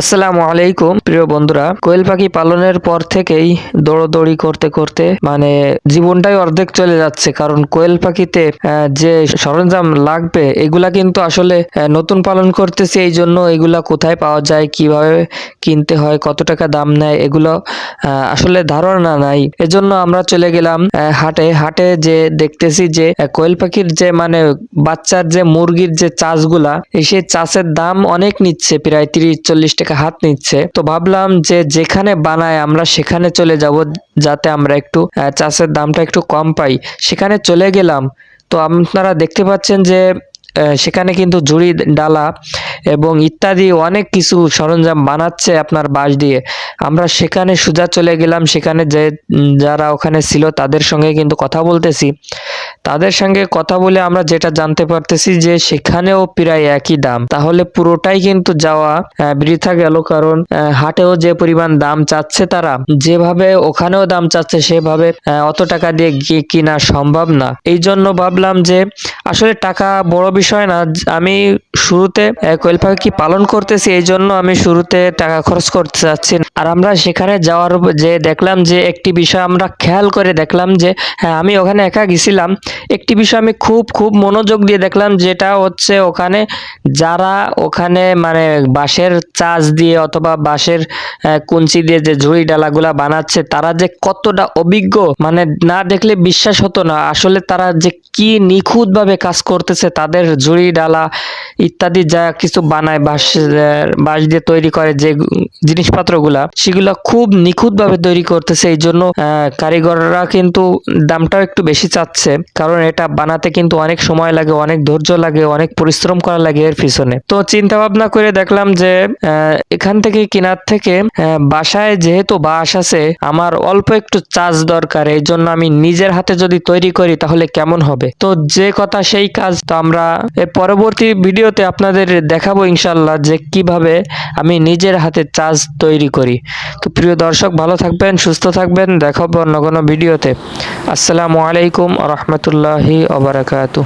আসসালামু আলাইকুম, প্রিয় বন্ধুরা। কোয়েল পাখি পালনের পর থেকেই দৌড়দৌড়ি করতে করতে মানে জীবনটাই অর্ধেক চলে যাচ্ছে। কারণ কোয়েল পাখিতে যে সরঞ্জাম লাগবে, এগুলা কিন্তু আসলে নতুন পালন করতেছি। এই জন্য এগুলা কোথায় পাওয়া যায়, কীভাবে কিনতে হয়, কত টাকা দাম নেয়, এগুলো আসলে ধারণা নাই। এজন্য আমরা চলে গেলাম হাটে। হাটে যে দেখতেছি যে কোয়েল পাখির যে মানে বাচ্চার যে মুরগির যে চাষগুলা সেই চাষের দাম অনেক নিচ্ছে, প্রায় তিরিশ, চল্লিশ টাকা হাত নিচ্ছে। তো ভাবলাম যে যেখানে বানায় আমরা সেখানে চলে যাব যাতে আমরা একটু চাষের দামটা একটু কম পাই। সেখানে চলে গেলাম। তো আপনারা দেখতে পাচ্ছেন যে সেখানে কিন্তু ঝুড়ি ডালা এবং ইত্যাদি অনেক কিছু সরঞ্জাম বানাচ্ছে আপনার বাঁশ দিয়ে। আমরা সেখানে সোজা চলে গেলাম, সেখানে যে যারা ওখানে ছিল তাদের সঙ্গে কিন্তু কথা বলতেছি। তাদের সঙ্গে কথা বলে আমরা যেটা জানতে পারতেছি যে সেখানেও প্রায় একই দাম। তাহলে পুরোটাই কিন্তু যাওয়া বৃথা গেল কারণ হাটেও যে পরিমাণ দাম চাচ্ছে তারা, যেভাবে ওখানেও দাম চাচ্ছে সেভাবে অত টাকা দিয়ে কিনা সম্ভব না। এই জন্য ভাবলাম যে আসলে টাকা বড় বিষয় না, আমি শুরুতে কোয়েল পাখি পালন করতেছি? এই জন্য আমি শুরুতে টাকা খরচ করতে চাচ্ছি আর আমরা সেখানে যাওয়ার যে দেখলাম যে একটি বিষয় আমরা খেয়াল করে দেখলাম যে হ্যাঁ আমি ওখানে একা গেছিলাম। একটি বিষয় আমি খুব খুব মনোযোগ দিয়ে দেখলাম যেটা হচ্ছে ওখানে যারা ওখানে মানে বাঁশের চাষ দিয়ে অথবা বাঁশের কুঞ্চি দিয়ে যে ঝুড়ি ডালাগুলা বানাচ্ছে, তারা যে কতটা অভিজ্ঞ মানে না দেখলে বিশ্বাস হতো না। আসলে তারা যে কি নিখুঁতভাবে কাজ করতেছে, তাদের ঝুড়ি ডালা ইত্যাদি যা কিছু বানায়, বাঁশ বাঁশ দিয়ে তৈরি করে যে জিনিসপত্রগুলা, সেগুলা খুব নিখুঁতভাবে তৈরি করতেছে। এই জন্য কারিগররা কিন্তু দামটাও একটু বেশি চাচ্ছে, কারণ এটা বানাতে কিন্তু অনেক সময় লাগে, অনেক ধৈর্য লাগে, অনেক পরিশ্রম করা লাগে এর পিছনে। তো চিন্তা ভাবনা করে দেখলাম যে এখান থেকে কেনার থেকে বাসায় যেহেতু বাঁশ আছে, আমার অল্প একটু চার্জ দরকার, এই জন্য আমি নিজের হাতে যদি তৈরি করি তাহলে কেমন হবে? তো যে কথা সেই কাজ, তো আমরা পরবর্তী ভিডিওতে আপনাদের দেখাবো ইনশাল্লাহ যে কীভাবে আমি নিজের হাতে চার্জ তৈরি করি। তো প্রিয় দর্শক, ভালো থাকবেন, সুস্থ থাকবেন। দেখাবো অন্য কোনো ভিডিওতে। আসসালামু আলাইকুম রহমতুল্লাহি ওবরাকাতু